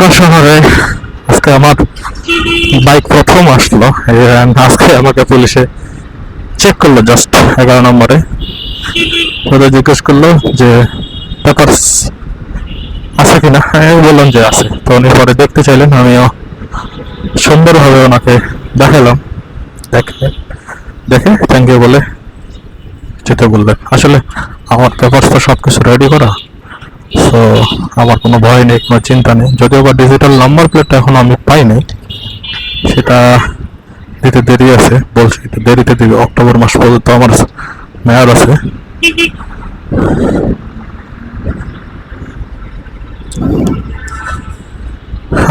ঢাকা শহরে আজকে আমার বাইক প্রথম আসলো। আজকে আমাকে পুলিশে চেক করল জাস্ট এগারো নম্বরে। ওদের জিজ্ঞেস করল যে পেপারস আছে কিনা আমি বললাম যে, আছে। তো উনি পরে দেখতে চাইলেন, আমিও সুন্দরভাবে ওনাকে দেখালাম। দেখে দেখে থ্যাংক ইউ বলে যেতে বললেন। আসলে আমার পেপারস তো সব কিছু রেডি করা সো আমার কোনো ভয় নেই, কোনো চিন্তা নেই। যদিও বা ডিজিটাল নাম্বার প্লেটটা এখন আমি পাইনি সেটা দিতে দেরি আছে, বলছি দেরিতে দিবে, অক্টোবর মাস পর্যন্ত আমার মেয়াদ আছে।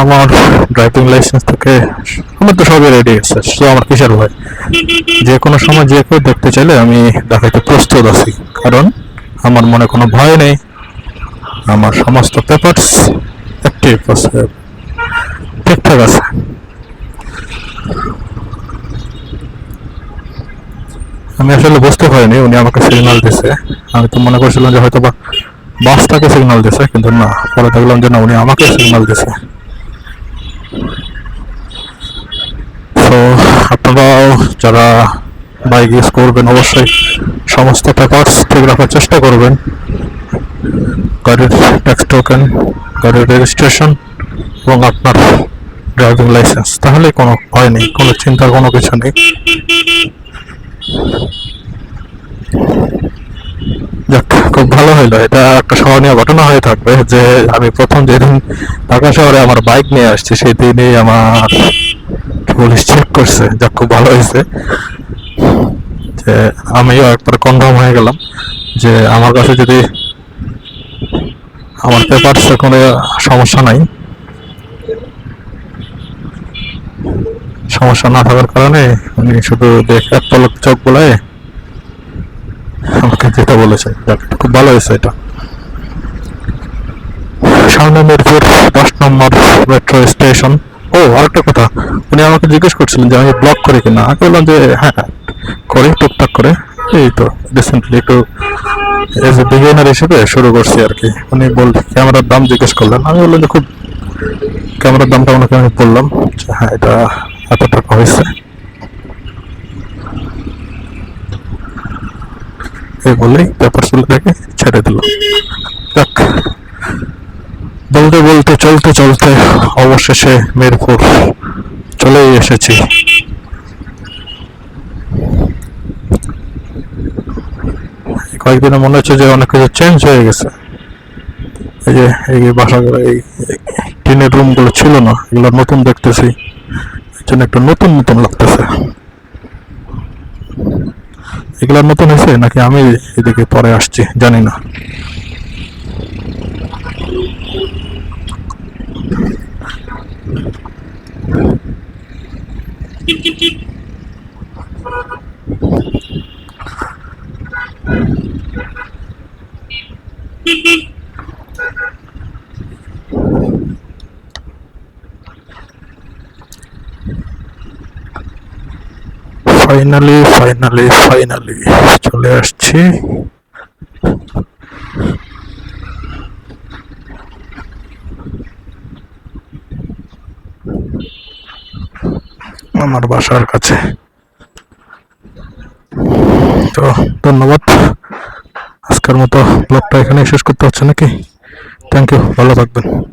আমার ড্রাইভিং লাইসেন্স থেকে, আমার তো সবই রেডি আছে, শুধু আমার কিসের ভয়? যে কোনো সময় যে কেউ দেখতে চাইলে আমি দেখাতে প্রস্তুত আছি, কারণ আমার মনে কোনো ভয় নেই। আমার সমস্ত পেপারস আছে ঠিকঠাক আছে। আমি আসলে বুঝতে পারিনি, উনি আমাকে সিগন্যাল দিছে। আমি তো মনে করছিলাম যে হয়তো বা বাসটাকে সিগন্যাল দিছে, কিন্তু না, পরে দেখলাম যে না, উনি আমাকে সিগন্যাল দিছে। তো আপনারাও যারা বাইক ইউজ করবেন, অবশ্যই সমস্ত পেপারস ঠিক রাখার চেষ্টা করবেন। গাড়ির ট্যাক্স টোকেন গাড়ির রেজিস্ট্রেশন এবং আপনার ড্রাইভিং লাইসেন্স তাহলে কোনো ভয় নেই, কোনো চিন্তার কোনো কিছু নেই। যাক, খুব ভালো হইল এটা একটা স্মরণীয় ঘটনা হয়ে থাকবে যে আমি প্রথম যেদিন ঢাকা শহরে আমার বাইক নিয়ে আসছি, সেই দিনই আমার পুলিশ চেক করছে। যাক, খুব ভালো হয়েছে যে আমিও একবার কনফার্ম হয়ে গেলাম যে আমার কাছে যদি আমার পেপারসে কোনো সমস্যা নাই। সমস্যা না থাকার কারণে উনি শুধু দেখে এক পলক চোখ বলায় আমাকে যেটা বলেছে খুব ভালো হয়েছে এটা। সামনে মিরপুর দশ নম্বর মেট্রো স্টেশন ও আরেকটা কথা উনি আমাকে জিজ্ঞেস করছিলেন যে আমি ব্লগ করি কিনা। আমি বললাম যে হ্যাঁ করি টুকটাক করে। এই তো রিসেন্টলি একটু এজ এ বিগিনার হিসেবে শুরু করছি আর কি। উনি বল ক্যামেরার দাম জিজ্ঞেস করলেন। আমি বললাম যে খুব ক্যামেরার দামটা ওনাকে আমি বললাম হ্যাঁ এটা এত টাকা হয়েছে। এই বলেই তুলে দেখে ছেড়ে দিল যাক। বলতে বলতে চলতে চলতে অবশেষে মিরপুর চলেই এসেছি এই কয়েকদিনে মনে হচ্ছে যে অনেক কিছু চেঞ্জ হয়ে গেছে। এই যে এই যে বাসাগুলো এই টিনের রুমগুলো ছিল না, এগুলো নতুন দেখতেছি। এর জন্য একটু নতুন নতুন লাগতেছে। এগুলো নতুন হয়েছে নাকি আমি এদিকে পরে আসছি, জানি না। ফাইনালি ফাইনালি ফাইনালি চলে আসছি। আমার বাসার কাছে। তো, ধন্যবাদ। আজকের মতো ব্লগটা এখানে শেষ করতে হচ্ছে নাকি? থ্যাংক ইউ ভালো থাকবেন।